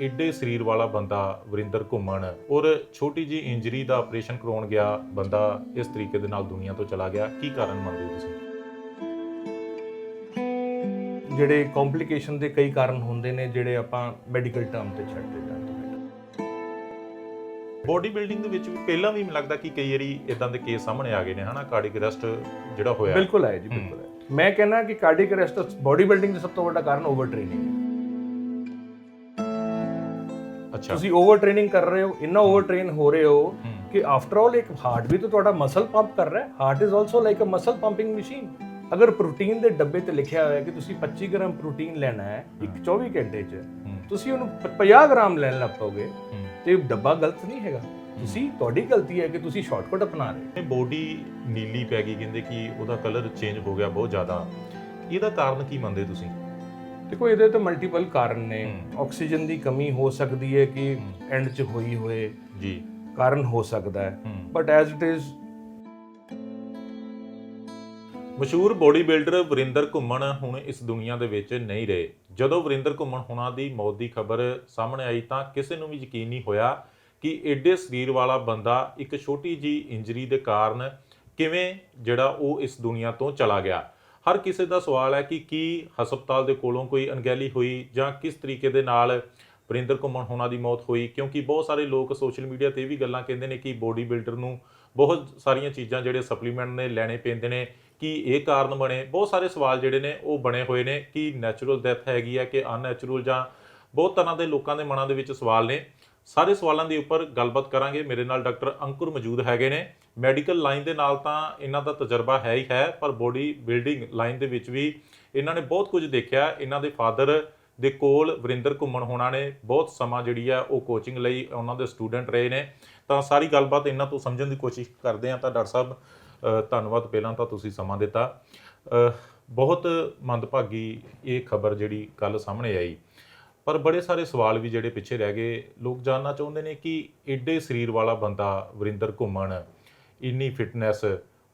ਏਡੇ ਸਰੀਰ ਵਾਲਾ ਬੰਦਾ ਵਰਿੰਦਰ ਘੁੰਮਣ ਔਰ ਛੋਟੀ ਜੀ ਇੰਜਰੀ ਦਾ ਆਪਰੇਸ਼ਨ ਕਰਾਉਣ ਗਿਆ ਬੰਦਾ ਇਸ ਤਰੀਕੇ ਦੇ ਨਾਲ ਦੁਨੀਆ ਤੋਂ ਚਲਾ ਗਿਆ ਕੀ ਕਾਰਨ ਮੰਨਦੇ ਹੋ ਤੁਸੀਂ? ਜਿਹੜੇ ਕੰਪਲਿਕੇਸ਼ਨ ਦੇ ਕਈ ਕਾਰਨ ਹੁੰਦੇ ਨੇ ਜਿਹੜੇ ਆਪਾਂ ਮੈਡੀਕਲ ਟਰਮ ਤੇ ਛੱਡਦੇ ਜਾਂਦੇ ਨੇ ਬੋਡੀ ਬਿਲਡਿੰਗ ਦੇ ਵਿੱਚ ਵੀ ਪਹਿਲਾਂ ਵੀ ਮੈਨੂੰ ਲੱਗਦਾ ਕਿ ਕਈ ਵਾਰੀ ਇਦਾਂ ਦੇ ਕੇਸ ਸਾਹਮਣੇ ਆ ਗਏ ਨੇ ਹਨਾ? ਕਾਰਡਿਕ ਅਰੈਸਟ ਜਿਹੜਾ ਹੋਇਆ। ਬਿਲਕੁਲ ਹੈ ਜੀ ਬਿਲਕੁਲ ਹੈ। ਮੈਂ ਕਹਿੰਦਾ ਕਿ ਕਾਰਡਿਕ ਅਰੈਸਟ ਬੋਡੀ ਬਿਲਡਿੰਗ ਦਾ ਸਭ ਤੋਂ ਵੱਡਾ ਕਾਰਨ ਓਵਰ ਟ੍ਰੇਨਿੰਗ ਹੈ। ਤੁਸੀਂ ਓਵਰ ਟ੍ਰੇਨਿੰਗ ਕਰ ਰਹੇ ਹੋ ਇੰਨਾ ਓਵਰ ਟ੍ਰੇਨ ਹੋ ਰਹੇ ਹੋ। ਕਿ ਆਫਟਰ ਆਲ ਇੱਕ ਹਾਰਟ ਵੀ ਤਾਂ ਤੁਹਾਡਾ ਮਸਲ ਪੰਪ ਕਰ ਰਿਹਾ ਹੈ। Heart is also like a muscle pumping machine ਅਗਰ ਪ੍ਰੋਟੀਨ ਦੇ ਡੱਬੇ ਤੇ ਲਿਖਿਆ ਹੋਇਆ ਹੈ ਕਿ ਤੁਸੀਂ 25 ਗ੍ਰਾਮ ਪ੍ਰੋਟੀਨ ਲੈਣਾ ਹੈ ਇੱਕ 24 ਘੰਟੇ 'ਚ ਤੁਸੀਂ ਉਹਨੂੰ ਪ- 50 ਗ੍ਰਾਮ ਲੈਣ ਲੱਗ ਪਓਗੇ। ਤੇ ਡੱਬਾ ਗਲਤ ਨਹੀਂ ਹੈਗਾ। ਤੁਸੀਂ ਤੁਹਾਡੀ ਗਲਤੀ ਹੈ ਕਿ ਤੁਸੀਂ ਸ਼ਾਰਟਕਟ ਅਪਣਾ ਰਹੇ ਹੋ। ਬੋਡੀ ਨੀਲੀ ਪੈ ਗਈ ਕਹਿੰਦੇ ਕਿ ਉਹਦਾ ਕਲਰ ਚੇਂਜ ਹੋ ਗਿਆ ਬਹੁਤ ਜ਼ਿਆਦਾ। ਇਹਦਾ ਕਾਰਨ ਕੀ ਮੰਨਦੇ ਤੁਸੀਂ? ਦੇਖੋ ਇਹਦੇ ਤਾਂ ਮਲਟੀਪਲ ਕਾਰਨ ਨੇ। ਆਕਸੀਜਨ ਦੀ ਕਮੀ ਹੋ ਸਕਦੀ ਹੈ ਕਿ ਐਂਡ 'ਚ ਹੋਈ ਹੋਏ ਜੀ। ਕਾਰਨ ਹੋ ਸਕਦਾ ਹੈ। ਬਟ ਐਜ਼ ਇਟ ਇਜ਼ ਮਸ਼ਹੂਰ ਬੋਡੀ ਬਿਲਡਰ ਵਰਿੰਦਰ ਘੁੰਮਣ ਹੁਣ ਇਸ ਦੁਨੀਆ ਦੇ ਵਿੱਚ ਨਹੀਂ ਰਹੇ। ਜਦੋਂ ਵਰਿੰਦਰ ਘੁੰਮਣ ਹੁਣਾਂ ਦੀ ਮੌਤ ਦੀ ਖਬਰ ਸਾਹਮਣੇ ਆਈ ਤਾਂ ਕਿਸੇ ਨੂੰ ਵੀ ਯਕੀਨ ਨਹੀਂ ਹੋਇਆ ਕਿ ਏਡੇ ਸਰੀਰ ਵਾਲਾ ਬੰਦਾ ਇੱਕ ਛੋਟੀ ਜੀ ਇੰਜਰੀ ਦੇ ਕਾਰਨ ਕਿਵੇਂ ਜਿਹੜਾ ਉਹ ਇਸ ਦੁਨੀਆ ਤੋਂ ਚਲਾ ਗਿਆ। ਹਰ ਕਿਸੇ ਦਾ ਸਵਾਲ ਹੈ ਕਿ ਕੀ ਹਸਪਤਾਲ ਦੇ ਕੋਲੋਂ ਕੋਈ ਅਣਗਹਿਲੀ ਹੋਈ ਜਾਂ ਕਿਸ ਤਰੀਕੇ ਦੇ ਨਾਲ ਵਰਿੰਦਰ ਘੁੰਮਣ ਹੋਣਾ ਦੀ ਮੌਤ ਹੋਈ? ਕਿਉਂਕਿ ਬਹੁਤ ਸਾਰੇ ਲੋਕ ਸੋਸ਼ਲ ਮੀਡੀਆ ਤੇ ਇਹ ਵੀ ਗੱਲਾਂ ਕਹਿੰਦੇ ਨੇ ਕਿ ਬੋਡੀ ਬਿਲਡਰ ਨੂੰ ਬਹੁਤ ਸਾਰੀਆਂ ਚੀਜ਼ਾਂ ਜਿਹੜੇ ਸਪਲੀਮੈਂਟ ਨੇ, ਲੈਣੇ ਪੈਂਦੇ ਨੇ, ਕਿ ਇਹ ਕਾਰਨ ਬਣੇ? ਬਹੁਤ ਸਾਰੇ ਸਵਾਲ ਜਿਹੜੇ ਨੇ ਉਹ ਬਣੇ ਹੋਏ ਨੇ ਕਿ ਨੈਚੁਰਲ ਡੈਥ ਹੈਗੀ ਹੈ ਕਿ ਅਨਨੈਚੁਰਲ ਜਾਂ ਬਹੁਤ ਤਰ੍ਹਾਂ ਦੇ ਲੋਕਾਂ ਦੇ ਮਨਾਂ ਦੇ ਵਿੱਚ ਸਵਾਲ ਨੇ। ਸਾਰੇ ਸਵਾਲਾਂ ਦੇ ਉੱਪਰ ਗੱਲਬਾਤ ਕਰਾਂਗੇ। ਮੇਰੇ ਨਾਲ ਡਾਕਟਰ ਅੰਕੁਰ ਮੌਜੂਦ ਹੈਗੇ ਨੇ। ਮੈਡੀਕਲ ਲਾਈਨ ਦੇ ਨਾਲ ਤਾਂ ਇਹਨਾਂ ਦਾ ਤਜਰਬਾ ਹੈ ਹੀ ਹੈ, ਪਰ ਬੋਡੀ ਬਿਲਡਿੰਗ ਲਾਈਨ ਦੇ ਵਿੱਚ ਵੀ ਇਹਨਾਂ ਨੇ ਬਹੁਤ ਕੁਝ ਦੇਖਿਆ। ਇਹਨਾਂ ਦੇ ਫਾਦਰ ਦੇ ਕੋਲ ਵਰਿੰਦਰ ਘੁੰਮਣ ਹੋਣਾ ਨੇ, ਬਹੁਤ ਸਮਾਂ ਜਿਹੜੀ ਆ ਉਹ ਕੋਚਿੰਗ ਲਈ ਉਹਨਾਂ ਦੇ ਸਟੂਡੈਂਟ ਰਹੇ ਨੇ। ਤਾਂ ਸਾਰੀ ਗੱਲਬਾਤ ਇਹਨਾਂ ਤੋਂ ਸਮਝਣ ਦੀ ਕੋਸ਼ਿਸ਼ ਕਰਦੇ ਹਾਂ ਤਾਂ ਡਾਕਟਰ ਸਾਹਿਬ ਧੰਨਵਾਦ ਪਹਿਲਾਂ ਤਾਂ ਤੁਸੀਂ ਸਮਾਂ ਦਿੱਤਾ। ਬਹੁਤ ਮੰਦਭਾਗੀ ਇਹ ਖਬਰ ਜਿਹੜੀ ਕੱਲ ਸਾਹਮਣੇ ਆਈ। ਪਰ ਬੜੇ ਸਾਰੇ ਸਵਾਲ ਵੀ ਜਿਹੜੇ ਪਿੱਛੇ ਰਹਿ ਗਏ। ਲੋਕ ਜਾਣਨਾ ਚਾਹੁੰਦੇ ਨੇ ਕਿ ਐਡੇ ਸਰੀਰ ਵਾਲਾ ਬੰਦਾ ਵਰਿੰਦਰ ਘੁੰਮਣ ਇੰਨੀ ਫਿਟਨੈਸ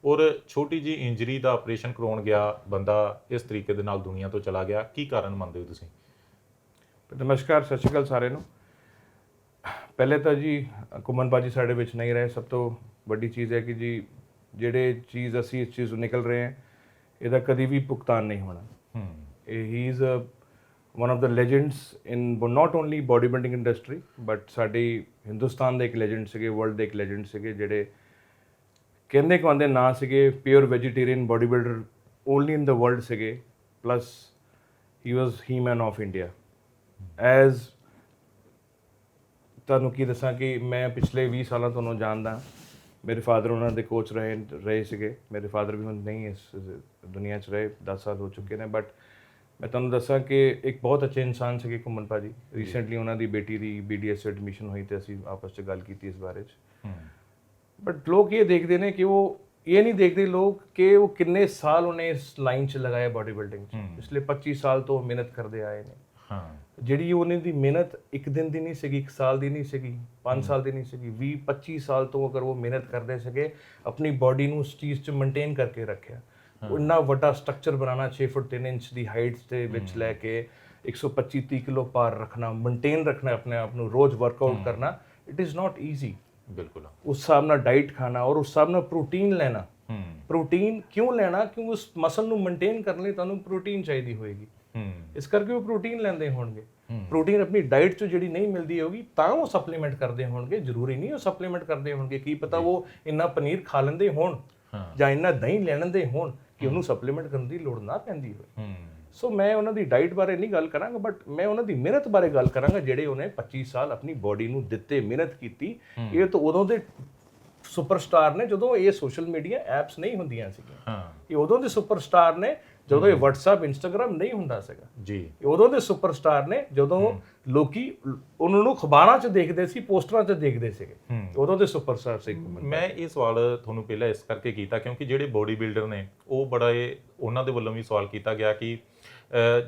ਔਰ ਛੋਟੀ ਜੀ ਇੰਜਰੀ ਦਾ ਆਪਰੇਸ਼ਨ ਕਰਾਉਣ ਗਿਆ ਬੰਦਾ ਇਸ ਤਰੀਕੇ ਦੇ ਨਾਲ ਦੁਨੀਆ ਤੋਂ ਚਲਾ ਗਿਆ ਕੀ ਕਾਰਨ ਮੰਨਦੇ ਹੋ ਤੁਸੀਂ? ਨਮਸਕਾਰ ਸਤਿ ਸ਼੍ਰੀ ਅਕਾਲ ਸਾਰਿਆਂ ਨੂੰ। ਪਹਿਲੇ ਤਾਂ ਜੀ ਕੁਮਨ ਬਾਜੀ ਸਾਡੇ ਵਿੱਚ ਨਹੀਂ ਰਹੇ। ਸਭ ਤੋਂ ਵੱਡੀ ਚੀਜ਼ ਹੈ ਕਿ ਜੀ ਜਿਹੜੇ ਚੀਜ਼ ਅਸੀਂ ਇਸ ਚੀਜ਼ ਤੋਂ ਨਿਕਲ ਰਹੇ ਹਾਂ ਇਹਦਾ ਕਦੀ ਵੀ ਭੁਗਤਾਨ ਨਹੀਂ ਹੋਣਾ। ਹੂੰ। He is one of the legends in not only body building industry but ਸਾਡੀ ਹਿੰਦੁਸਤਾਨ ਦੇ ਇੱਕ ਲੈਜੈਂਡ ਸੀਗੇ ਵਰਲਡ ਦੇ ਇੱਕ ਲੈਜੈਂਡ ਸੀਗੇ ਜਿਹੜੇ ਕਹਿੰਦੇ ਕਵਾਂਦੇ ਨਾਂ ਸੀਗੇ pure vegetarian body builder only in the world ਸੀਗੇ plus he was he man of India as ਤੁਹਾਨੂੰ ਕੀ ਦੱਸਾਂ ਕਿ ਮੈਂ ਪਿਛਲੇ 20 ਸਾਲਾਂ ਤੋਂ ਉਹਨੂੰ ਜਾਣਦਾ ਮੇਰੇ ਫਾਦਰ ਉਹਨਾਂ ਦੇ ਕੋਚ ਰਹੇ ਰਹੇ ਸੀਗੇ। ਮੇਰੇ ਫਾਦਰ ਵੀ ਹੁਣ ਨਹੀਂ ਇਸ ਦੁਨੀਆ 'ਚ ਰਹੇ 10 ਸਾਲ ਹੋ ਚੁੱਕੇ ਨੇ। ਬਟ ਮੈਂ ਤੁਹਾਨੂੰ ਦੱਸਾਂ ਕਿ ਇੱਕ ਬਹੁਤ ਅੱਛੇ ਇਨਸਾਨ ਸੀਗੇ ਘੁੰਮਣ ਭਾਜੀ। ਰੀਸੈਂਟਲੀ ਉਹਨਾਂ ਦੀ ਬੇਟੀ ਦੀ ਬੀਡੀਐਸ ਐਡਮਿਸ਼ਨ ਹੋਈ ਤੇ ਅਸੀਂ ਆਪਸ 'ਚ ਗੱਲ ਕੀਤੀ ਇਸ ਬਾਰੇ 'ਚ। ਬਟ ਲੋਕ ਇਹ ਦੇਖਦੇ ਨੇ ਕਿ ਉਹ ਇਹ ਨਹੀਂ ਦੇਖਦੇ ਲੋਕ ਕਿ ਉਹ ਕਿੰਨੇ ਸਾਲ ਉਹਨੇ ਇਸ ਲਾਈਨ 'ਚ ਲਗਾਇਆ ਬਾਡੀ ਬਿਲਡਿੰਗ 'ਚ ਪਿਛਲੇ 25 ਸਾਲ ਤੋਂ ਉਹ ਮਿਹਨਤ ਕਰਦੇ ਆਏ ਨੇ ਹਾਂ ਜਿਹੜੀ ਉਹਨੇ ਦੀ ਮਿਹਨਤ ਇੱਕ ਦਿਨ ਦੀ ਨਹੀਂ ਸੀਗੀ ਇੱਕ ਸਾਲ ਦੀ ਨਹੀਂ ਸੀਗੀ 5 ਸਾਲ ਦੀ ਨਹੀਂ ਸੀਗੀ 20 25 ਸਾਲ ਤੋਂ ਅਗਰ ਉਹ ਮਿਹਨਤ ਕਰਦੇ ਸੀਗੇ ਆਪਣੀ ਬਾਡੀ ਨੂੰ ਉਸ ਚੀਜ਼ 'ਚ ਮੇਨਟੇਨ ਕਰਕੇ ਰੱਖਿਆ ਉਹ ਇੰਨਾ ਵੱਡਾ ਸਟਰਕਚਰ ਬਣਾਉਣਾ 6 ਫੁੱਟ 3 ਇੰਚ ਦੀ ਹਾਈਟ ਦੇ ਵਿੱਚ ਲੈ ਕੇ 125 30 ਕਿਲੋ ਪਾਰ ਰੱਖਣਾ ਮੇਨਟੇਨ ਰੱਖਣਾ ਆਪਣੇ ਆਪ ਨੂੰ ਰੋਜ਼ ਵਰਕਆਊਟ ਕਰਨਾ ਇਟ ਇਜ਼ ਨਾਟ ਈਜ਼ੀ ਬਿਲਕੁਲ ਉਸ ਹਿਸਾਬ ਨਾਲ ਡਾਈਟ ਖਾਣਾ ਔਰ ਉਸ ਹਿਸਾਬ ਨਾਲ ਪ੍ਰੋਟੀਨ ਲੈਣਾ। ਹੂੰ। ਪ੍ਰੋਟੀਨ ਕਿਉਂ ਲੈਣਾ? ਕਿਉਂ ਉਸ ਮਸਲ ਨੂੰ ਮੇਨਟੇਨ ਕਰਨ ਲਈ ਤੁਹਾਨੂੰ ਪ੍ਰੋਟੀਨ ਚਾਹੀਦੀ ਹੋਏਗੀ। ਹੂੰ। ਇਸ ਕਰਕੇ ਉਹ ਪ੍ਰੋਟੀਨ ਲੈਂਦੇ ਹੋਣਗੇ। ਪ੍ਰੋਟੀਨ ਆਪਣੀ ਡਾਈਟ ਚੋਂ ਜਿਹੜੀ ਨਹੀਂ ਮਿਲਦੀ ਹੋਗੀ ਤਾਂ ਉਹ ਸਪਲੀਮੈਂਟ ਕਰਦੇ ਹੋਣਗੇ। ਜ਼ਰੂਰੀ ਨਹੀਂ ਉਹ ਸਪਲੀਮੈਂਟ ਕਰਦੇ ਹੋਣਗੇ। ਕੀ ਪਤਾ ਉਹ ਇੰਨਾ ਪਨੀਰ ਖਾ ਲੈਂਦੇ ਹੋਣ। ਜਾਂ ਇੰਨਾ ਦਹੀਂ ਲੈ ਲੈਂਦੇ ਹੋਣ ਕਿ ਉਹਨੂੰ ਸਪਲੀਮੈਂਟ ਕਰਨ ਦੀ ਲੋੜ ਨਾ ਪੈਂਦੀ ਹੋਵੇ ਸੋ ਮੈਂ ਉਹਨਾਂ ਦੀ ਡਾਈਟ ਬਾਰੇ ਨਹੀਂ ਗੱਲ ਕਰਾਂਗਾ ਬਟ ਮੈਂ ਉਹਨਾਂ ਦੀ ਮਿਹਨਤ ਬਾਰੇ ਗੱਲ ਕਰਾਂਗਾ ਜਿਹੜੇ ਉਹਨੇ 25 ਸਾਲ ਆਪਣੀ ਬਾਡੀ ਨੂੰ ਦਿੱਤੇ ਮਿਹਨਤ ਕੀਤੀ। ਇਹ ਤਾਂ ਉਦੋਂ ਦੇ ਸੁਪਰਸਟਾਰ ਨੇ ਜਦੋਂ ਇਹ ਸੋਸ਼ਲ ਮੀਡੀਆ ਐਪਸ ਨਹੀਂ ਹੁੰਦੀਆਂ ਸੀਗੀਆਂ। ਹਾਂ। ਇਹ ਉਦੋਂ ਦੇ ਸੁਪਰਸਟਾਰ ਨੇ ਜਦੋਂ ਇਹ WhatsApp Instagram ਨਹੀਂ ਹੁੰਦਾ ਸੀਗਾ। ਜੀ। ਇਹ ਉਦੋਂ ਦੇ ਸੁਪਰਸਟਾਰ ਨੇ ਜਦੋਂ ਲੋਕੀ ਉਹਨਾਂ ਨੂੰ ਅਖਬਾਰਾਂ 'ਚ ਦੇਖਦੇ ਸੀ ਪੋਸਟਰਾਂ 'ਚ ਦੇਖਦੇ ਸੀਗੇ। ਉਦੋਂ ਦੇ ਸੁਪਰਸਟਾਰ ਸੀ ਮੈਂ ਇਹ ਸਵਾਲ ਤੁਹਾਨੂੰ ਪਹਿਲਾਂ ਇਸ ਕਰਕੇ ਕੀਤਾ ਕਿਉਂਕਿ ਜਿਹੜੇ ਬੋਡੀ ਬਿਲਡਰ ਨੇ ਉਹ ਬੜਾ ਇਹ ਉਹਨਾਂ ਦੇ ਵੱਲੋਂ ਵੀ ਸਵਾਲ ਕੀਤਾ ਗਿਆ ਕਿ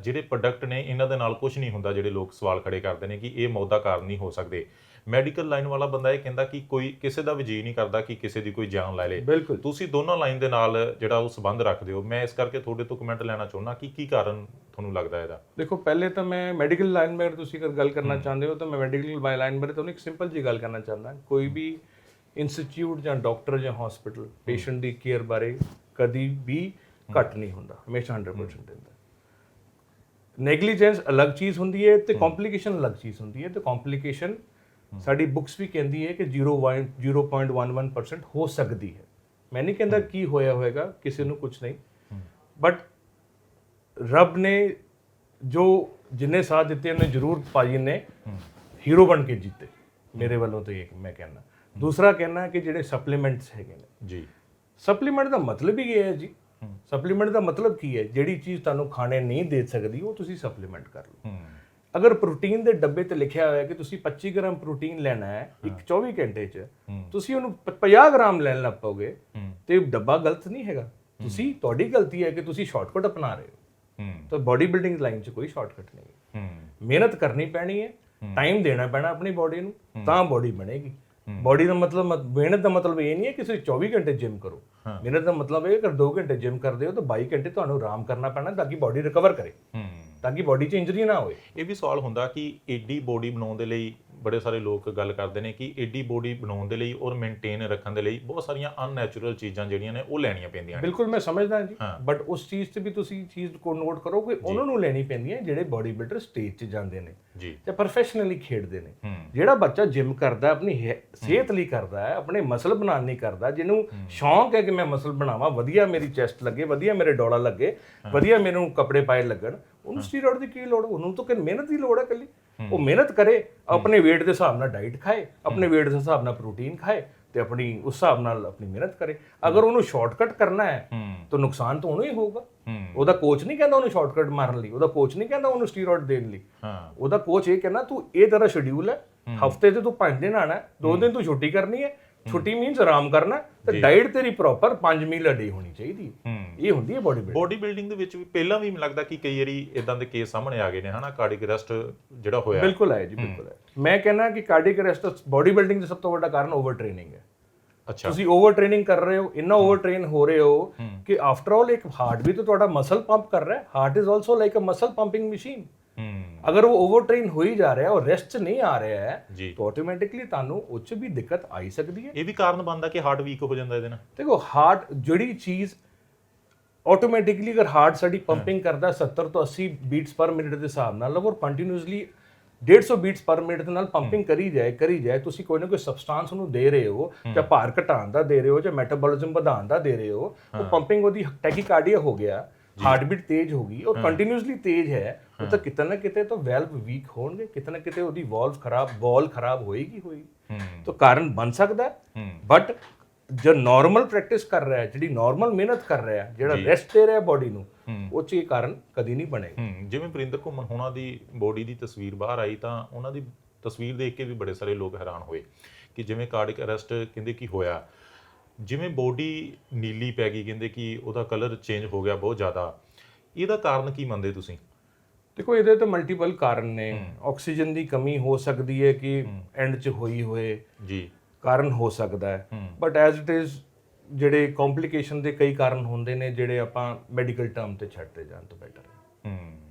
ਜਿਹੜੇ ਪ੍ਰੋਡਕਟ ਨੇ ਇਹਨਾਂ ਦੇ ਨਾਲ ਕੁਝ ਨਹੀਂ ਹੁੰਦਾ ਜਿਹੜੇ ਲੋਕ ਸਵਾਲ ਖੜੇ ਕਰਦੇ ਨੇ ਕਿ ਇਹ ਮੌਤ ਦਾ ਕਾਰਨ ਨਹੀਂ ਹੋ ਸਕਦੇ। ਮੈਡੀਕਲ ਲਾਈਨ ਵਾਲਾ ਬੰਦਾ ਇਹ ਕਹਿੰਦਾ ਕਿ ਕੋਈ ਕਿਸੇ ਦਾ ਵੀ ਜੀ ਨਹੀਂ ਕਰਦਾ ਕਿ ਕਿਸੇ ਦੀ ਕੋਈ ਜਾਨ ਲੈ ਲੇ। ਬਿਲਕੁਲ। ਤੁਸੀਂ ਦੋਨਾਂ ਲਾਈਨ ਦੇ ਨਾਲ ਜਿਹੜਾ ਉਹ ਸੰਬੰਧ ਰੱਖਦੇ ਹੋ। ਮੈਂ ਇਸ ਕਰਕੇ ਤੁਹਾਡੇ ਤੋਂ ਕਮੈਂਟ ਲੈਣਾ ਚਾਹੁੰਦਾ ਕਿ ਕੀ ਕਾਰਨ ਤੁਹਾਨੂੰ ਲੱਗਦਾ ਇਹਦਾ? ਦੇਖੋ ਪਹਿਲੇ ਤਾਂ ਮੈਂ ਮੈਡੀਕਲ ਲਾਈਨ ਬਾਰੇ ਤੁਸੀਂ ਅਗਰ ਗੱਲ ਕਰਨਾ ਚਾਹੁੰਦੇ ਹੋ ਤਾਂ ਮੈਂ ਮੈਡੀਕਲ ਲਾਈਨ ਬਾਰੇ ਤੁਹਾਨੂੰ ਇੱਕ ਸਿੰਪਲ ਜੀ ਗੱਲ ਕਰਨਾ ਚਾਹੁੰਦਾ। ਕੋਈ ਵੀ ਇੰਸਟੀਚਿਊਟ ਜਾਂ ਡਾਕਟਰ ਜਾਂ ਹਸਪੀਟਲ ਪੇਸ਼ੈਂਟ ਦੀ ਕੇਅਰ ਬਾਰੇ ਕਦੀ ਵੀ ਘੱਟ ਨਹੀਂ ਹੁੰਦਾ। ਹਮੇਸ਼ਾ 100% ਦਿੰਦਾ। ਨੈਗਲੀਜੈਂਸ ਅਲੱਗ ਚੀਜ਼ ਹੁੰਦੀ ਹੈ ਤੇ ਕੰਪਲਿਕੇਸ਼ਨ ਅਲੱਗ ਚੀਜ਼ ਹੁੰਦੀ ਹੈ ਤੇ ਕੰਪਲਿਕੇਸ਼ਨ ਸਾਡੀ ਬੁੱਕਸ ਵੀ ਕਹਿੰਦੀ ਹੈ ਕਿ 0.1 0.11% ਹੋ ਸਕਦੀ ਹੈ। ਮੈਂ ਨਹੀਂ ਕਹਿੰਦਾ ਕੀ ਹੋਇਆ ਹੋਵੇਗਾ ਕਿਸੇ ਨੂੰ ਕੁਝ ਨਹੀਂ। ਬਟ ਰੱਬ ਨੇ ਜੋ ਜਿੰਨੇ ਸਾਥ ਦਿੱਤੇ ਉਹਨੇ ਜ਼ਰੂਰ ਭਾਜੀ ਨੇ ਹੀਰੋ ਬਣ ਕੇ ਜਿੱਤੇ। ਮੇਰੇ ਵੱਲੋਂ ਤਾਂ ਇਹ ਮੈਂ ਕਹਿੰਦਾ। ਦੂਸਰਾ ਕਹਿਣਾ ਕਿ ਜਿਹੜੇ ਸਪਲੀਮੈਂਟਸ ਹੈਗੇ ਨੇ। ਜੀ। ਸਪਲੀਮੈਂਟ ਦਾ ਮਤਲਬ ਹੀ ਇਹ ਹੈ ਜੀ ਸਪਲੀਮੈਂਟ ਦਾ ਮਤਲਬ ਕੀ ਹੈ? ਜਿਹੜੀ ਚੀਜ਼ ਤੁਹਾਨੂੰ ਖਾਣੇ ਨਹੀਂ ਦੇ ਸਕਦੀ ਉਹ ਤੁਸੀਂ ਸਪਲੀਮੈਂਟ ਕਰ ਲਓ। ਅਗਰ ਪ੍ਰੋਟੀਨ ਦੇ ਡੱਬੇ ਤੇ ਲਿਖਿਆ ਹੋਇਆ ਹੈ ਕਿ ਤੁਸੀਂ 25 ਗ੍ਰਾਮ ਪ੍ਰੋਟੀਨ ਲੈਣਾ ਹੈ ਇੱਕ 24 ਘੰਟੇ 'ਚ ਤੁਸੀਂ ਉਹਨੂੰ ਪ- 50 ਗ੍ਰਾਮ ਲੈਣ ਲੱਗ ਪਓਗੇ ਤੇ ਡੱਬਾ ਗਲਤ ਨਹੀਂ ਹੈਗਾ। ਤੁਸੀਂ ਤੁਹਾਡੀ ਗਲਤੀ ਹੈ ਕਿ ਤੁਸੀਂ ਸ਼ਾਰਟਕਟ ਅਪਣਾ ਰਹੇ ਹੋ। ਤਾਂ ਬਾਡੀ ਬਿਲਡਿੰਗ ਲਾਈਨ 'ਚ ਕੋਈ ਸ਼ਾਰਟਕਟ ਨਹੀਂ ਹੈ। ਮਿਹਨਤ ਕਰਨੀ ਪੈਣੀ ਹੈ ਟਾਈਮ ਦੇਣਾ ਪੈਣਾ ਆਪਣੀ ਬਾਡੀ ਨੂੰ ਤਾਂ ਬਾਡੀ ਬਣੇਗੀ। ਬਾਡੀ ਦਾ ਮਤਲਬ ਮਤ- ਮਿਹਨਤ ਦਾ ਮਤਲਬ ਇਹ ਨਹੀਂ ਹੈ ਕਿ ਤੁਸੀਂ 24 ਘੰਟੇ ਜਿਮ ਕਰੋ। ਮਿਹਨਤ ਦਾ ਮਤਲਬ ਇਹ ਕਿ 2 ਘੰਟੇ ਜਿਮ ਕਰਦੇ ਹੋ ਤਾਂ 22 ਘੰਟੇ ਤੁਹਾਨੂੰ ਆਰਾਮ ਕਰਨਾ ਪੈਣਾ ਤਾਂ ਕਿ ਬਾਡੀ ਰਿਕਵਰ ਕਰੇ। ਹੂੰ। ਤਾਂ ਕਿ ਬਾਡੀ 'ਚ ਇੰਜਰੀ ਨਾ ਹੋਵੇ ਇਹ ਵੀ ਸਵਾਲ ਹੁੰਦਾ ਕਿ ਏਡੀ ਬੋਡੀ ਬਣਾਉਣ ਦੇ ਲਈ ਬੜੇ ਸਾਰੇ ਲੋਕ ਗੱਲ ਕਰਦੇ ਨੇ ਕਿ ਏਡੀ ਬੋਡੀ ਬਣਾਉਣ ਦੇ ਲਈ ਔਰ ਮੇਨਟੇਨ ਰੱਖਣ ਦੇ ਲਈ ਬਹੁਤ ਸਾਰੀਆਂ ਅਨਨੈਚੁਰਲ ਚੀਜ਼ਾਂ ਜਿਹੜੀਆਂ ਨੇ ਉਹ ਲੈਣੀਆਂ ਪੈਂਦੀਆਂ ਨੇ। ਬਿਲਕੁਲ ਮੈਂ ਸਮਝਦਾ ਜੀ। ਬਟ ਉਸ ਚੀਜ਼ ਤੇ ਵੀ ਤੁਸੀਂ ਚੀਜ਼ ਕੋ ਨੋਟ ਕਰੋ ਕਿ ਉਹਨਾਂ ਨੂੰ ਲੈਣੀ ਪੈਂਦੀ ਹੈ ਜਿਹੜੇ ਬਾਡੀ ਬਿਲਡਰ ਸਟੇਜ 'ਚ ਜਾਂਦੇ ਨੇ ਜੀ। ਤੇ ਪ੍ਰੋਫੈਸ਼ਨਲੀ ਖੇਡਦੇ ਨੇ। ਜਿਹੜਾ ਬੱਚਾ ਜਿਮ ਕਰਦਾ ਆਪਣੀ ਸਿਹਤ ਲਈ ਕਰਦਾ ਹੈ ਆਪਣੇ ਮਸਲ ਬਣਾਉਣ ਲਈ ਕਰਦਾ ਜਿਹਨੂੰ ਸ਼ੌਂਕ ਹੈ ਕਿ ਮੈਂ ਮਸਲ ਬਣਾਵਾਂ ਵਧੀਆ ਮੇਰੀ ਚੈਸਟ ਲੱਗੇ ਵਧੀਆ ਮੇਰੇ ਡੋਲਾ ਲੱਗੇ ਵਧੀਆ ਮੈਨੂੰ ਕੱਪੜੇ ਪਾਏ ਲੱਗਣ ਉਹਨੂੰ ਸਟੀਰੋਇਡ ਦੀ ਕੀ ਲੋੜ ਉਹਨੂੰ ਤਾਂ ਕਿ ਮਿਹਨਤ ਦੀ ਲੋੜ ਹੈ ਕੱਲੀ ਉਹ ਮਿਹਨਤ ਕਰੇ ਆਪਣੇ weight ਦੇ ਹਿਸਾਬ ਨਾਲ ਡਾਈਟ ਖਾਏ ਆਪਣੇ weight ਦੇ ਹਿਸਾਬ ਨਾਲ ਪ੍ਰੋਟੀਨ ਖਾਏ ਤੇ ਆਪਣੀ ਉਸ ਹਿਸਾਬ ਨਾਲ ਆਪਣੀ ਮਿਹਨਤ ਕਰੇ। ਅਗਰ ਉਹਨੂੰ ਸ਼ਾਰਟਕਟ ਕਰਨਾ ਹੈ ਤਾਂ ਨੁਕਸਾਨ ਤਾਂ ਉਹਨੂੰ ਹੀ ਹੋਊਗਾ। ਉਹਦਾ ਕੋਚ ਨਹੀਂ ਕਹਿੰਦਾ ਉਹਨੂੰ ਸ਼ਾਰਟਕਟ ਮਾਰਨ ਲਈ ਉਹਦਾ ਕੋਚ ਨਹੀਂ ਕਹਿੰਦਾ ਉਹਨੂੰ ਸਟੀਰੋਇਡ ਦੇਣ ਲਈ। ਹਾਂ। ਉਹਦਾ ਕੋਚ ਇਹ ਕਹਿੰਦਾ ਤੂੰ ਇਹ ਤੇਰਾ ਸ਼ਡਿਊਲ ਹੈ ਹਫ਼ਤੇ 'ਚ ਤੂੰ 5 ਦਿਨ ਆਣਾ ਦੋ ਦਿਨ ਤੂੰ ਛੁੱਟੀ ਕਰਨੀ ਹੈ ਛੁੱਟੀ ਮੀਨਸ ਆਰਾਮ ਕਰਨਾ ਤੇ ਡਾਈਟ ਤੇਰੀ ਪ੍ਰੋਪਰ 5 ਮੀਲ ਅ ਡੇ ਹੋਣੀ ਚਾਹੀਦੀ ਇਹ ਹੁੰਦੀ ਹੈ ਬੋਡੀ ਬਿਲਡਿੰਗ ਬੋਡੀ ਬਿਲਡਿੰਗ ਦੇ ਵਿੱਚ ਵੀ ਪਹਿਲਾਂ ਵੀ ਮੈਨੂੰ ਲੱਗਦਾ ਕਿ ਕਈ ਵਾਰੀ ਇਦਾਂ ਦੇ ਕੇਸ ਸਾਹਮਣੇ ਆ ਗਏ ਨੇ ਹਨਾ? ਕਾਰਡਿਕ ਅਰੈਸਟ ਜਿਹੜਾ ਹੋਇਆ। ਬਿਲਕੁਲ ਹੈ ਜੀ ਬਿਲਕੁਲ ਹੈ। ਮੈਂ ਕਹਿੰਦਾ ਕਿ ਕਾਰਡਿਕ ਅਰੈਸਟ ਬੋਡੀ ਬਿਲਡਿੰਗ ਦਾ ਸਭ ਤੋਂ ਵੱਡਾ ਕਾਰਨ ਓਵਰ ਟ੍ਰੇਨਿੰਗ ਹੈ। ਅੱਛਾ। ਤੁਸੀਂ ਓਵਰ ਟ੍ਰੇਨਿੰਗ ਕਰ ਰਹੇ ਹੋ ਇੰਨਾ ਓਵਰ ਟ੍ਰੇਨ ਹੋ ਰਹੇ ਹੋ ਕਿ ਆਫਟਰ ਆਲ ਇੱਕ ਹਾਰਟ ਵੀ ਤਾਂ ਤੁਹਾਡਾ ਮਸਲ ਪੰਪ ਕਰ ਰਿਹਾ ਹੈ। Heart is also like a muscle pumping machine ਅਗਰ ਉਹ ਓਵਰ ਟ੍ਰੇਨ ਹੋ ਹੀ ਜਾ ਰਿਹਾ ਔਰ ਰੈਸਟ ਨਹੀਂ ਆ ਰਿਹਾ ਹੈ ਤਾਂ ਆਟੋਮੈਟਿਕਲੀ ਤੁਹਾਨੂੰ ਉਹ 'ਚ ਵੀ ਦਿੱਕਤ ਆ ਹੀ ਸਕਦੀ ਹੈ। ਇਹ ਵੀ ਕਾਰਨ ਬਣਦਾ ਕਿ ਹਾਰਟ ਵੀਕ ਹੋ ਜਾਂਦਾ ਇਹਦੇ ਨਾਲ। ਦੇਖੋ ਹਾਰਟ ਜਿਹੜੀ ਚੀਜ਼ ਆਟੋਮੈਟਿਕਲੀ ਅਗਰ ਹਾਰਟ ਸਾਡੀ ਪੰਪਿੰਗ ਕਰਦਾ 70 ਤੋਂ 80 ਬੀਟਸ ਪਰ ਮਿੰਟ ਦੇ ਹਿਸਾਬ ਨਾਲ ਅਗਰ ਕੰਟੀਨਿਊਸਲੀ 150 ਬੀਟਸ ਪਰ ਮਿੰਟ ਦੇ ਨਾਲ ਪੰਪਿੰਗ ਕਰੀ ਜਾਏ ਕਰੀ ਜਾਏ ਤੁਸੀਂ ਕੋਈ ਨਾ ਕੋਈ ਸਬਸਟੈਂਸ ਉਹਨੂੰ ਦੇ ਰਹੇ ਹੋ ਜਾਂ ਭਾਰ ਘਟਾਉਣ ਦਾ ਦੇ ਰਹੇ ਹੋ ਜਾਂ ਮੈਟਾਬੋਲਿਜ਼ਮ ਵਧਾਉਣ ਦਾ ਦੇ ਰਹੇ ਹੋ ਉਹ ਪੰਪਿੰਗ ਉਹਦੀ ਟੈਕੀਕਾਰਡੀਆ ਹੋ ਗਿਆ। ਹਾਰਟ ਬੀਟ ਤੇਜ਼ ਹੋ ਗਈ ਔਰ ਕੰਟੀਨਿਊਸਲੀ ਤੇਜ਼ ਹੈ ਉਹ ਤਾਂ ਕਿਤੇ ਨਾ ਕਿਤੇ ਤਾਂ ਵੈਲਵ ਵੀਕ ਹੋਣਗੇ ਕਿਤੇ ਨਾ ਕਿਤੇ ਉਹਦੀ ਵਾਲਵ ਖਰਾਬ ਵਾਲ ਖਰਾਬ ਹੋਏਗੀ ਹੋਏਗੀ ਤਾਂ ਕਾਰਨ ਬਣ ਸਕਦਾ ਬਟ ਜੋ ਨਾਰਮਲ ਪ੍ਰੈਕਟਿਸ ਕਰ ਰਿਹਾ ਹੈ ਜਿਹੜੀ ਨਾਰਮਲ ਮਿਹਨਤ ਕਰ ਰਿਹਾ ਹੈ ਜਿਹੜਾ ਰੈਸਟ ਦੇ ਰਿਹਾ ਬਾਡੀ ਨੂੰ ਉਹ ਚ ਇਹ ਕਾਰਨ ਕਦੀ ਨਹੀਂ ਬਣੇਗਾ। ਜਿਵੇਂ ਵਰਿੰਦਰ ਘੁੰਮਣ ਹੋਣਾ ਦੀ ਬੋਡੀ ਦੀ ਤਸਵੀਰ ਬਾਹਰ ਆਈ ਤਾਂ ਉਹਨਾਂ ਦੀ ਤਸਵੀਰ ਦੇਖ ਕੇ ਵੀ ਬੜੇ ਸਾਰੇ ਲੋਕ ਹੈਰਾਨ ਹੋਏ ਕਿ ਜਿਵੇਂ ਕਾਰਡਿਕ ਅਰੈਸਟ ਕਹਿੰਦੇ ਕੀ ਹੋਇਆ। ਜਿਵੇਂ ਬੋਡੀ ਨੀਲੀ ਪੈ ਗਈ ਕਹਿੰਦੇ ਕਿ ਉਹਦਾ ਕਲਰ ਚੇਂਜ ਹੋ ਗਿਆ ਬਹੁਤ ਜ਼ਿਆਦਾ ਇਹਦਾ ਕਾਰਨ ਕੀ ਮੰਨਦੇ ਤੁਸੀਂ? ਦੇਖੋ ਇਹਦੇ ਤਾਂ ਮਲਟੀਪਲ ਕਾਰਨ ਨੇ। ਆਕਸੀਜਨ ਦੀ ਕਮੀ ਹੋ ਸਕਦੀ ਹੈ ਕਿ ਐਂਡ 'ਚ ਹੋਈ ਹੋਏ ਜੀ। ਕਾਰਨ ਹੋ ਸਕਦਾ ਹੈ। ਬਟ ਐਜ਼ ਇਟ ਇਜ਼ ਜਿਹੜੇ ਕੰਪਲਿਕੇਸ਼ਨ ਦੇ ਕਈ ਕਾਰਨ ਹੁੰਦੇ ਨੇ ਜਿਹੜੇ ਆਪਾਂ ਮੈਡੀਕਲ ਟਰਮ ਤੇ ਛੱਡਦੇ ਜਾਣ ਤੋਂ ਬੈਟਰ ਹੈ। ਹੂੰ।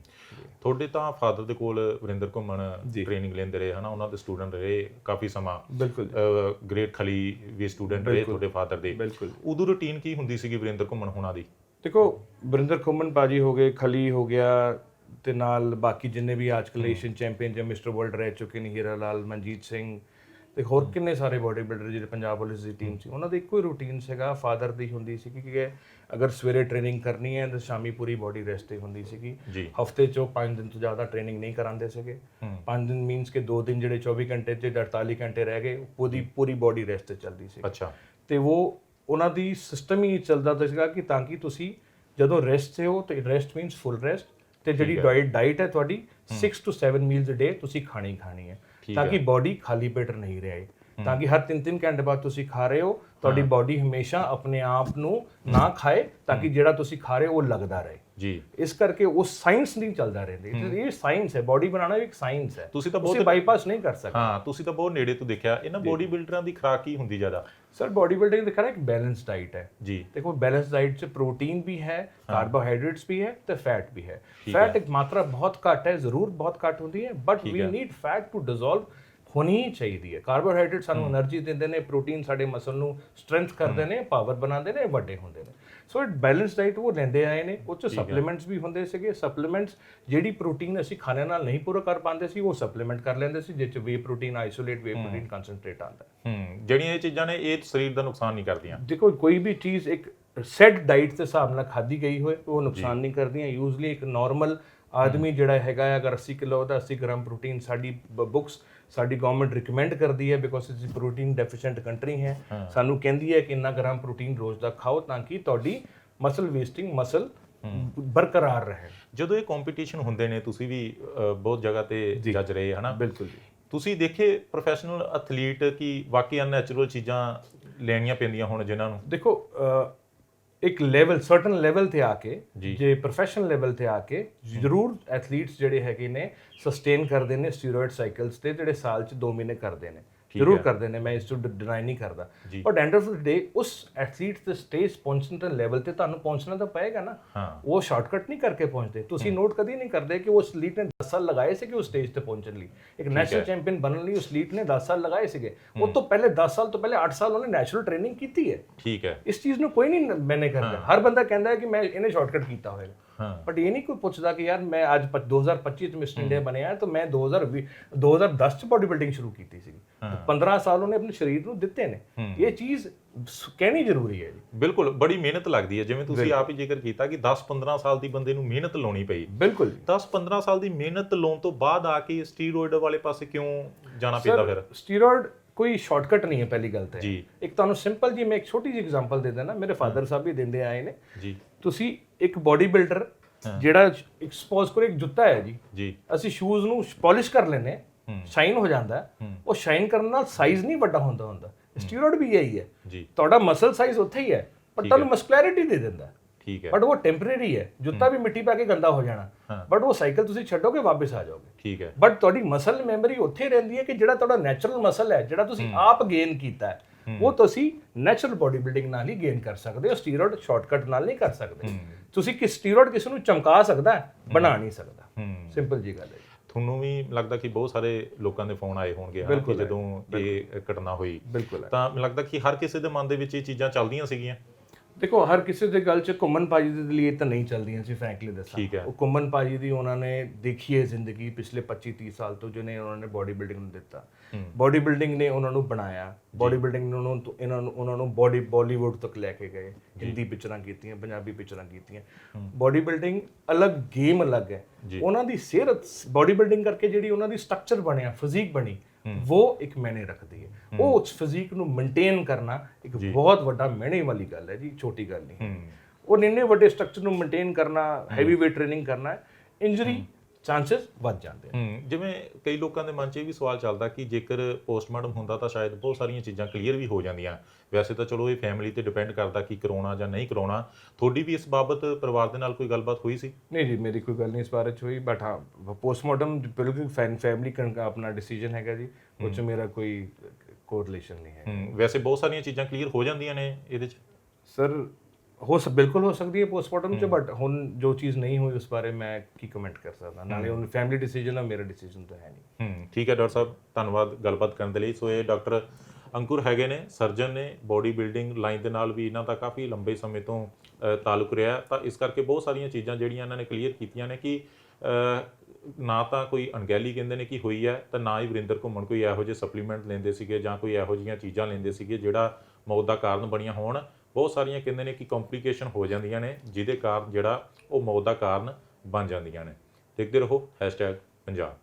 ਤੁਹਾਡੇ ਤਾਂ ਫਾਦਰ ਦੇ ਕੋਲ ਵਰਿੰਦਰ ਘੁੰਮਣ। ਟ੍ਰੇਨਿੰਗ ਲੈਂਦੇ ਰਹੇ ਹਨਾ? ਉਹਨਾਂ ਦੇ ਸਟੂਡੈਂਟ ਰਹੇ ਕਾਫੀ ਸਮਾਂ। ਬਿਲਕੁਲ ਗ੍ਰੇਟ ਖਲੀ ਵੀ ਸਟੂਡੈਂਟ ਰਹੇ ਤੁਹਾਡੇ ਫਾਦਰ ਦੇ। ਉਦੋਂ ਰੁਟੀਨ ਕੀ ਹੁੰਦੀ ਸੀਗੀ ਵਰਿੰਦਰ ਘੁੰਮਣ ਹੋਣਾ ਦੀ? ਦੇਖੋ ਬਰਿੰਦਰ ਖੁੰਮਨ ਬਾਜੀ ਹੋ ਗਏ ਖਲੀ ਹੋ ਗਿਆ ਤੇ ਨਾਲ ਬਾਕੀ ਜਿੰਨੇ ਵੀ ਅੱਜਕੱਲ ਏਸ਼ੀਅਨ ਚੈਂਪੀਅਨ ਜਾਂ ਮਿਸਟਰ ਵਰਲਡ ਰਹਿ ਚੁੱਕੇ ਨੇ ਹੀਰਾ ਲਾਲ ਮਨਜੀਤ ਸਿੰਘ ਤੇ ਹੋਰ ਕਿੰਨੇ ਸਾਰੇ ਬਾਡੀ ਬਿਲਡਰ ਜਿਹੜੇ ਪੰਜਾਬ ਪੁਲਿਸ ਦੀ ਟੀਮ ਸੀ ਉਹਨਾਂ ਦਾ ਇੱਕੋ ਹੀ ਰੂਟੀਨ ਸੀਗਾ ਫਾਦਰ ਦੀ ਹੁੰਦੀ ਸੀ ਕਿ ਅਗਰ ਸਵੇਰੇ ਟ੍ਰੇਨਿੰਗ ਕਰਨੀ ਹੈ ਤਾਂ ਸ਼ਾਮੀ ਪੂਰੀ ਬਾਡੀ ਰੈਸਟ ਤੇ ਹੁੰਦੀ ਸੀਗੀ। ਹਫ਼ਤੇ ਚੋਂ 5 ਦਿਨ ਤੋਂ ਜ਼ਿਆਦਾ ਟ੍ਰੇਨਿੰਗ ਨਹੀਂ ਕਰਾਉਂਦੇ ਸੀਗੇ। ਹੂੰ। 5 ਦਿਨ ਮੀਨਸ ਕਿ 2 ਦਿਨ ਜਿਹੜੇ 24 ਘੰਟੇ ਤੇ 48 ਘੰਟੇ ਰਹਿ ਗਏ ਪੂਰੀ ਪੂਰੀ ਬਾਡੀ ਰੈਸਟ ਤੇ ਚੱਲਦੀ ਸੀ ਅੱਛਾ। ਤੇ ਉਹ ਉਹਨਾਂ ਦੀ ਸਿਸਟਮ ਹੀ ਚੱਲਦਾ ਸੀਗਾ ਕਿ ਤਾਂ ਕਿ ਤੁਸੀਂ ਜਦੋਂ ਰੈਸਟ ਤੇ ਹੋ ਤੇ ਰੈਸਟ ਮੀਨਸ ਫੁੱਲ ਰੈਸਟ ਤੇ ਜਿਹੜੀ ਡਾਈਟ ਹੈ ਤੁਹਾਡੀ 6 ਤੋਂ 7 ਮੀਲਸ ਅ ਡੇ ਤੁਸੀਂ ਖਾਣੀ ਹੀ ਖਾਣੀ ਹੈ। ਤਾਂ ਕਿ ਬਾਡੀ ਖਾਲੀ ਪੇਟ ਨਹੀਂ ਰਹੇ ਤਾਂ ਕਿ ਹਰ 3-3 ਘੰਟੇ ਬਾਅਦ ਤੁਸੀਂ ਖਾ ਰਹੇ ਹੋ ਤੁਹਾਡੀ ਬਾਡੀ ਹਮੇਸ਼ਾ ਆਪਣੇ ਆਪ ਨੂੰ ਨਾ ਖਾਏ ਤਾਂ ਕਿ ਜਿਹੜਾ ਤੁਸੀਂ ਖਾ ਰਹੇ ਹੋ ਉਹ ਲੱਗਦਾ ਰਹੇ। ਜੀ। ਇਸ ਕਰਕੇ ਉਹ ਸਾਇੰਸ ਨਹੀਂ ਚੱਲਦਾ ਰਹਿੰਦੇ। ਇਹ ਸਾਇੰਸ ਹੈ ਬਾਡੀ ਬਣਾਉਣਾ ਇੱਕ ਸਾਇੰਸ ਹੈ। ਤੁਸੀਂ ਤਾਂ ਬਹੁਤ ਬਾਈਪਾਸ ਨਹੀਂ ਕਰ ਸਕਦੇ। ਹਾਂ ਤੁਸੀਂ ਤਾਂ ਬਹੁਤ ਨੇੜੇ ਤੋਂ ਦੇਖਿਆ। ਇਹਨਾਂ ਬਾਡੀ ਬਿਲਡਰਾਂ ਦੀ ਖਰਾਕ ਹੀ ਹੁੰਦੀ ਜ਼ਿਆਦਾ? ਸਰ ਬੋਡੀ ਬਿਲਡਿੰਗ ਦੇਖਾ ਨਾ ਬੈਲੈਂਸ ਡਾਈਟ ਹੈ। ਜੀ। ਦੇਖੋ ਬੈਲੈਂਸ ਡਾਈਟ 'ਚ ਪ੍ਰੋਟੀਨ ਵੀ ਹੈ ਕਾਰਬੋਹਾਈਡਰੇਟਸ ਵੀ ਹੈ ਤੇ ਫੈਟ ਵੀ ਹੈ। ਫੈਟ ਇੱਕ ਮਾਤਰਾ ਬਹੁਤ ਘੱਟ ਹੈ ਜ਼ਰੂਰ ਬਹੁਤ ਘੱਟ ਹੁੰਦੀ ਹੈ but we need fat to dissolve ਹੋਣੀ ਚਾਹੀਦੀ ਹੈ। ਕਾਰਬੋਹਾਈਡਰੇਟ ਸਾਨੂੰ એનર્ਜੀ ਦਿੰਦੇ ਨੇ ਪ੍ਰੋਟੀਨ ਸਾਡੇ ਮਸਲ ਨੂੰ ਸਟਰੈਂਥ ਕਰਦੇ ਨੇ ਪਾਵਰ ਬਣਾਉਂਦੇ ਨੇ ਵੱਡੇ ਹੁੰਦੇ ਨੇ। ਸੋ ਇਟ ਬੈਲੈਂਸ ਡਾਈਟ ਉਹ ਲੈਂਦੇ ਆਏ ਨੇ ਉਹ ਚ ਸਪਲੀਮੈਂਟਸ ਵੀ ਹੁੰਦੇ ਸੀਗੇ ਸਪਲੀਮੈਂਟਸ ਜਿਹੜੀ ਪ੍ਰੋਟੀਨ ਅਸੀਂ ਖਾਣੇ ਨਾਲ ਨਹੀਂ ਪੂਰਾ ਕਰ ਪਾਉਂਦੇ ਸੀ ਉਹ ਸਪਲੀਮੈਂਟ ਕਰ ਲੈਂਦੇ ਸੀ ਜਿਸ ਚ whey protein isolate whey protein concentrate ਆਉਂਦਾ ਹੈ ਜਿਹੜੀਆਂ ਇਹ ਚੀਜ਼ਾਂ ਨੇ ਇਹ ਸਰੀਰ ਦਾ ਨੁਕਸਾਨ ਨਹੀਂ ਕਰਦੀਆਂ ਦੇਖੋ ਕੋਈ ਵੀ ਚੀਜ਼ ਇੱਕ ਸੈਟ ਡਾਈਟ ਦੇ ਹਿਸਾਬ ਨਾਲ ਖਾਦੀ ਗਈ ਹੋਏ ਉਹ ਨੁਕਸਾਨ ਨਹੀਂ ਕਰਦੀਆਂ ਯੂਜ਼ਲੀ ਇੱਕ ਨਾਰਮਲ ਆਦਮੀ ਜਿਹੜਾ ਹੈਗਾ ਅਗਰ 80 ਕਿਲੋ ਦਾ 80 ਗ੍ਰਾਮ ਪ੍ਰੋਟੀਨ ਸਾਡੀ ਬੁੱਕਸ ਸਾਡੀ ਗਵਰਨਮੈਂਟ ਰਿਕਮੈਂਡ ਕਰਦੀ ਹੈ because it's protein deficient country ਹੈ। ਸਾਨੂੰ ਕਹਿੰਦੀ ਹੈ ਕਿ ਇੰਨਾ ਗ੍ਰਾਮ ਪ੍ਰੋਟੀਨ ਰੋਜ਼ ਦਾ ਖਾਓ ਤਾਂ ਕਿ ਤੁਹਾਡੀ ਮਸਲ ਵੇਸਟਿੰਗ ਮਸਲ ਬਰਕਰਾਰ ਰਹੇ। ਜਦੋਂ ਇਹ ਕੰਪੀਟੀਸ਼ਨ ਹੁੰਦੇ ਨੇ ਤੁਸੀਂ ਵੀ ਬਹੁਤ ਜਗ੍ਹਾ ਤੇ ਜੱਜ ਰਹੇ ਹਨਾ? ਬਿਲਕੁਲ ਜੀ। ਤੁਸੀਂ ਦੇਖੇ ਪ੍ਰੋਫੈਸ਼ਨਲ ਐਥਲੀਟ ਕੀ ਵਾਕਈ ਅਨੈਚੁਰਲ ਚੀਜ਼ਾਂ ਲੈਣੀਆਂ ਪੈਂਦੀਆਂ ਹੁਣ ਜਿਨ੍ਹਾਂ ਨੂੰ? ਦੇਖੋ ਇੱਕ ਲੈਵਲ ਸਰਟਨ ਲੈਵਲ ਤੇ ਆ ਕੇ ਜੀ। ਪ੍ਰੋਫੈਸ਼ਨਲ ਲੈਵਲ ਤੇ ਆ ਕੇ ਜ਼ਰੂਰ ਐਥਲੀਟਸ ਜਿਹੜੇ ਹੈਗੇ ਨੇ ਸਸਟੇਨ ਕਰਦੇ ਨੇ ਸਟੀਰੋਇਡ ਸਾਈਕਲਸ ਤੇ ਜਿਹੜੇ ਸਾਲ ਚ 2 ਮਹੀਨੇ ਕਰਦੇ ਨੇ ਜ਼ਰੂਰ ਕਰਦੇ ਨੇ ਮੈਂ ਇਸ ਤੋਂ ਡਿਨਾਈ ਨਹੀਂ ਕਰਦਾ। But end of the day ਉਸ ਐਥਲੀਟ ਦੇ ਸਟੇਜ ਪਹੁੰਚਣ ਦੇ ਲੈਵਲ ਤੇ ਤੁਹਾਨੂੰ ਪਹੁੰਚਣਾ ਤਾਂ ਪਏਗਾ ਨਾ। ਉਹ ਸ਼ਾਰਟਕਟ ਨਹੀਂ ਕਰਕੇ ਪਹੁੰਚਦੇ। ਤੁਸੀਂ ਨੋਟ ਕਦੀ ਨਹੀਂ ਕਰਦੇ ਕਿ ਉਸ ਲੀਟ ਨੇ 10 ਸਾਲ ਲਗਾਏ ਸੀ ਕਿ ਉਸ ਸਟੇਜ ਤੇ ਪਹੁੰਚਣ ਲਈ। ਇੱਕ ਨੈਸ਼ਨਲ ਚੈਂਪੀਅਨ ਬਣਨ ਲਈ ਉਸ ਲੀਟ ਨੇ 10 ਸਾਲ ਲਗਾਏ ਸੀਗੇ। ਉਹ ਤੋਂ ਪਹਿਲੇ 10 ਸਾਲ ਤੋਂ ਪਹਿਲੇ 8 ਸਾਲ ਉਹਨੇ ਨੈਚੁਰਲ ਟ੍ਰੇਨਿੰਗ ਕੀਤੀ ਹੈ। ਠੀਕ ਹੈ। ਇਸ ਚੀਜ਼ ਨੂੰ ਕੋਈ ਨਹੀਂ ਮੈਨੇ ਕਰਦਾ ਹਰ ਬੰਦਾ ਕਹਿੰਦਾ ਹੈ ਕਿ ਮੈਂ ਇਹਨੇ ਸ਼ਾਰਟਕਟ ਕੀਤਾ ਹੋਵੇਗਾ ਹਾਂ ਬਟ ਇਹ ਨਹੀਂ ਕੋਈ ਪੁੱਛਦਾ ਕਿ ਯਾਰ ਮੈਂ ਅੱਜ ਪ- 2025 ਚ ਮਿਸਟਰ ਇੰਡੀਆ ਬਣਿਆ ਤਾਂ ਮੈਂ 2020 2010 ਚ ਬਾਡੀ ਬਿਲਡਿੰਗ ਸ਼ੁਰੂ ਕੀਤੀ ਸੀ 15 ਸਾਲ ਉਹਨੇ ਆਪਣੇ ਸਰੀਰ ਨੂੰ ਦਿੱਤੇ ਨੇ। ਇਹ ਚੀਜ਼ ਕਹਿਣੀ ਜ਼ਰੂਰੀ ਹੈ ਜੀ। ਬਿਲਕੁਲ ਬੜੀ ਮਿਹਨਤ ਲੱਗਦੀ ਹੈ। ਜਿਵੇਂ ਤੁਸੀਂ ਆਪ ਹੀ ਜ਼ਿਕਰ ਕੀਤਾ ਕਿ 10-15 ਸਾਲ ਦੀ ਬੰਦੇ ਨੂੰ ਮਿਹਨਤ ਲਾਉਣੀ ਪਈ। ਬਿਲਕੁਲ ਜੀ। 10-15 ਸਾਲ ਦੀ ਮਿਹਨਤ ਲਾਉਣ ਤੋਂ ਬਾਅਦ ਆ ਕੇ ਸਟੀਰੋਇਡ ਵਾਲੇ ਪਾਸੇ ਕਿਉਂ ਜਾਣਾ ਪੈਂਦਾ ਫਿਰ? ਸਟੀਰੋਇਡ ਕੋਈ ਸ਼ਾਰਟਕਟ ਨਹੀਂ ਹੈ ਪਹਿਲੀ ਗੱਲ ਤਾਂ। ਜੀ। ਇੱਕ ਤੁਹਾਨੂੰ ਸਿੰਪਲ ਜੀ ਮੈਂ ਇੱਕ ਛੋਟੀ ਜਿਹੀ ਐਗਜ਼ਾਮਪਲ ਦੇ ਦਿੰਦਾ ਮੇਰੇ ਫਾਦਰ ਸਾਹਿਬ ਵੀ ਦਿੰਦੇ ਆਏ ਨੇ। ਜੀ। ਤੁਸੀਂ ਇੱਕ ਬਾਡੀ ਬਿਲਡਰ ਜਿਹੜਾ ਇੱਕ ਸਪੋਜ਼ ਕਰੋ ਇੱਕ ਜੁੱਤਾ ਹੈ ਜੀ। ਜੀ। ਅਸੀਂ ਸ਼ੂਜ਼ ਨੂੰ ਪਾਲਿਸ਼ ਕਰ ਲੈਨੇ ਸ਼ਾਈਨ ਹੋ। ਜਾਂਦਾ। ਉਹ ਸ਼ਾਈਨ ਕਰਨ ਨਾਲ ਸਾਈਜ਼ ਨਹੀਂ ਵੱਡਾ ਹੁੰਦਾ ਹੁੰਦਾ। ਸਟੀਰੋਇਡ ਵੀ ਇਹੀ ਹੈ। ਤੁਹਾਡਾ ਮਸਲ ਸਾਈਜ਼ ਉੱਥੇ ਹੀ ਹੈ ਪਰ ਤੁਹਾਨੂੰ ਮਸਕੁਲੈਰਿਟੀ ਦੇ ਦਿੰਦਾ। ਠੀਕ ਹੈ। ਬਟ ਉਹ ਟੈਂਪਰੇਰੀ ਹੈ। ਜੁੱਤਾ ਵੀ ਮਿੱਟੀ ਪਾ ਕੇ ਗੰਦਾ ਹੋ ਜਾਣਾ। ਬਟ ਉਹ ਸਾਈਕਲ ਤੁਸੀਂ ਛੱਡੋਗੇ ਵਾਪਸ ਆ ਜਾਓਗੇ। ਠੀਕ ਹੈ। ਬਟ ਤੁਹਾਡੀ ਮਸਲ ਮੈਮਰੀ ਉੱਥੇ ਰਹਿੰਦੀ ਹੈ ਕਿ ਜਿਹੜਾ ਤੁਹਾਡਾ ਨੈਚੁਰਲ ਮਸਲ ਹੈ ਜਿਹੜਾ ਤੁਸੀਂ ਆਪ ਗੇਨ ਕੀਤਾ ਹੈ ਉਹ ਤੁਸੀਂ ਨੈਚੁਰਲ ਬਾਡੀ ਬਿਲਡਿੰਗ ਨਾਲ ਹੀ ਗੇਨ ਕਰ ਸਕਦੇ ਹੋ। ਸਟੀਰੋਇਡ ਸ਼ਾਰਟਕਟ ਨਾਲ ਨਹੀਂ ਕਰ ਸਕਦੇ। ਤੁਸੀਂ ਕਿ ਸਟੀਰੋਇਡ ਕਿਸੇ ਨੂੰ ਚਮਕਾ ਸਕਦਾ ਬਣਾ ਨਹੀਂ ਸਕਦਾ। ਸਿੰਪਲ ਜੀ ਗੱਲ ਹੈ ਤੁਹਾਨੂੰ ਵੀ ਲੱਗਦਾ ਕਿ ਬਹੁਤ ਸਾਰੇ ਲੋਕਾਂ ਦੇ ਫੋਨ ਆਏ ਹੋਣਗੇ ਕਿ ਜਦੋਂ ਇਹ ਘਟਨਾ ਹੋਈ। ਤਾਂ ਮੈਨੂੰ ਲੱਗਦਾ ਕਿ ਹਰ ਕਿਸੇ ਦੇ ਮਨ ਦੇ ਵਿੱਚ ਇਹ ਚੀਜ਼ਾਂ ਚੱਲਦੀਆਂ ਸੀਗੀਆਂ। ਦੇਖੋ ਹਰ ਕਿਸੇ ਦੇ ਗੱਲ 'ਚ ਘੁੰਮਣ ਪਾਜੀ ਦੇ ਲਈ ਤਾਂ ਨਹੀਂ ਚੱਲਦੀਆਂ ਸੀ ਫ੍ਰੈਂਕਲੀ ਦੱਸਾਂ। ਉਹ ਘੁੰਮਣ ਪਾਜੀ ਦੀ ਉਹਨਾਂ ਨੇ ਦੇਖੀ ਹੈ ਜ਼ਿੰਦਗੀ ਪਿਛਲੇ 25 30 ਸਾਲ ਤੋਂ ਜਿਹਨੇ ਉਹਨਾਂ ਨੇ ਬਾਡੀ ਬਿਲਡਿੰਗ ਨੂੰ ਦਿੱਤਾ। ਬਾਡੀ ਬਿਲਡਿੰਗ ਨੇ ਉਹਨਾਂ ਨੂੰ ਬਣਾਇਆ। ਬਾਡੀ ਬਿਲਡਿੰਗ ਨੇ ਉਹਨਾਂ ਨੂੰ ਇਹਨਾਂ ਨੂੰ ਉਹਨਾਂ ਨੂੰ ਬਾਡੀ ਬਾਲੀਵੁੱਡ ਤੱਕ ਲੈ ਕੇ ਗਏ। ਹਿੰਦੀ ਪਿਕਚਰਾਂ ਕੀਤੀਆਂ ਪੰਜਾਬੀ ਪਿਕਚਰਾਂ ਕੀਤੀਆਂ। ਬਾਡੀ ਬਿਲਡਿੰਗ ਅਲੱਗ ਗੇਮ ਅਲੱਗ ਹੈ। ਉਹਨਾਂ ਦੀ ਸਿਹਤ ਬਾਡੀ ਬਿਲਡਿੰਗ ਕਰਕੇ ਜਿਹੜੀ ਉਹਨਾਂ ਦੀ ਸਟਰਕਚਰ ਬਣਿਆ ਫਿਜ਼ੀਕ ਬਣੀ ਉਹ ਇੱਕ ਮੈਨੇ ਰੱਖਦੀ ਹੈ ਉਹ ਉਸ ਫਿਜ਼ੀਕ ਨੂੰ ਮੇਨਟੇਨ ਕਰਨਾ ਇੱਕ ਬਹੁਤ ਵੱਡਾ ਮੈਨੇ ਵਾਲੀ ਗੱਲ ਹੈ ਜੀ ਛੋਟੀ ਗੱਲ ਨਹੀਂ ਹੂੰ ਉਹ ਇੰਨੇ ਵੱਡੇ ਸਟਰਕਚਰ ਨੂੰ ਮੇਨਟੇਨ ਕਰਨਾ ਹੈਵੀ ਵੇਟ ਟ੍ਰੇਨਿੰਗ ਕਰਨਾ ਇੰਜਰੀ ਚਾਂਸਸ ਵੱਧ ਜਾਂਦੇ ਹੂੰ। ਜਿਵੇਂ ਕਈ ਲੋਕਾਂ ਦੇ ਮਨ 'ਚ ਇਹ ਵੀ ਸਵਾਲ ਚੱਲਦਾ ਕਿ ਜੇਕਰ ਪੋਸਟਮਾਰਟਮ ਹੁੰਦਾ ਤਾਂ ਸ਼ਾਇਦ ਬਹੁਤ ਸਾਰੀਆਂ ਚੀਜ਼ਾਂ ਕਲੀਅਰ ਵੀ ਹੋ ਜਾਂਦੀਆਂ। ਵੈਸੇ ਤਾਂ ਚਲੋ ਇਹ ਫੈਮਿਲੀ ਤੇ ਡਿਪੈਂਡ ਕਰਦਾ ਕਿ ਕਰਾਉਣਾ ਜਾਂ ਨਹੀਂ ਕਰਾਉਣਾ। ਤੁਹਾਡੀ ਵੀ ਇਸ ਬਾਬਤ ਪਰਿਵਾਰ ਦੇ ਨਾਲ ਕੋਈ ਗੱਲਬਾਤ ਹੋਈ ਸੀ? ਨਹੀਂ ਜੀ ਮੇਰੀ ਕੋਈ ਗੱਲ ਨਹੀਂ ਇਸ ਬਾਰੇ ਚ ਹੋਈ ਬਟ ਹਾਂ ਪੋਸਟਮਾਰਟਮ ਬਿਲਕੁਲ ਫੈਮਿਲੀ ਦਾ ਆਪਣਾ ਡਿਸੀਜਨ ਹੈਗਾ ਜੀ। ਉਹ ਚ ਮੇਰਾ ਕੋਈ ਕੋਰਿਲੇਸ਼ਨ ਨਹੀਂ ਹੂੰ। ਵੈਸੇ ਬਹੁਤ ਸਾਰੀਆਂ ਚੀਜ਼ਾਂ ਕਲੀਅਰ ਹੋ ਜਾਂਦੀਆਂ ਨੇ ਇਹਦੇ 'ਚ? ਸਰ ਹੋ ਸਕ ਬਿਲਕੁਲ ਹੋ ਸਕਦੀ ਹੈ ਪੋਸਟਮਾਰਟਮ ਚ ਬਟ ਹੁਣ ਜੋ ਚੀਜ਼ ਨਹੀਂ ਹੋਈ ਉਸ ਬਾਰੇ ਮੈਂ ਕੀ ਕਮੈਂਟ ਕਰ ਸਕਦਾ? ਨਾਲੇ ਉਹ ਫੈਮਿਲੀ ਡਿਸੀਜਨ ਹੈ ਮੇਰਾ ਡਿਸੀਜਨ ਤਾਂ ਹੈ ਨਹੀਂ। ਹੂੰ ਠੀਕ ਹੈ ਡਾਕਟਰ ਸਾਹਿਬ ਧੰਨਵਾਦ ਗੱਲਬਾਤ ਕਰਨ ਦੇ ਲਈ। ਸੋ ਇਹ ਡਾਕਟਰ ਅੰਕੁਰ ਹੈਗੇ ਨੇ ਸਰਜਨ ਨੇ ਬੋਡੀ ਬਿਲਡਿੰਗ ਲਾਈਨ ਦੇ ਨਾਲ ਵੀ ਇਹਨਾਂ ਦਾ ਕਾਫੀ ਲੰਬੇ ਸਮੇਂ ਤੋਂ ਤਾਲੁਕ ਰਿਹਾ ਤਾਂ ਇਸ ਕਰਕੇ ਬਹੁਤ ਸਾਰੀਆਂ ਚੀਜ਼ਾਂ ਜਿਹੜੀਆਂ ਇਹਨਾਂ ਨੇ ਕਲੀਅਰ ਕੀਤੀਆਂ ਨੇ ਕਿ ਨਾ ਤਾਂ ਕੋਈ ਅਣਗਹਿਲੀ ਕਹਿੰਦੇ ਨੇ ਕਿ ਹੋਈ ਹੈ ਤਾਂ ਨਾ ਹੀ ਵਰਿੰਦਰ ਘੁੰਮਣ ਕੋਈ ਇਹੋ ਜਿਹੇ ਸਪਲੀਮੈਂਟ ਲੈਂਦੇ ਸੀਗੇ ਜਾਂ ਕੋਈ ਇਹੋ ਜਿਹੀਆਂ ਚੀਜ਼ਾਂ ਲੈਂਦੇ ਸੀਗੇ ਜਿਹੜਾ ਮੌਤ ਦਾ ਕਾਰਨ ਬਣੀਆਂ ਹੋਣ। ਬਹੁਤ ਸਾਰੀਆਂ ਕਹਿੰਦੇ ਨੇ ਕਿ ਕੰਪਲਿਕੇਸ਼ਨ ਹੋ ਜਾਂਦੀਆਂ ਨੇ, ਜਿਹਦੇ ਕਾਰਨ ਜਿਹੜਾ ਉਹ ਮੌਤ ਦਾ ਕਾਰਨ ਬਣ ਜਾਂਦੀਆਂ ਨੇ। ਦੇਖਦੇ ਰਹੋ, hashtag ਪੰਜਾਬ।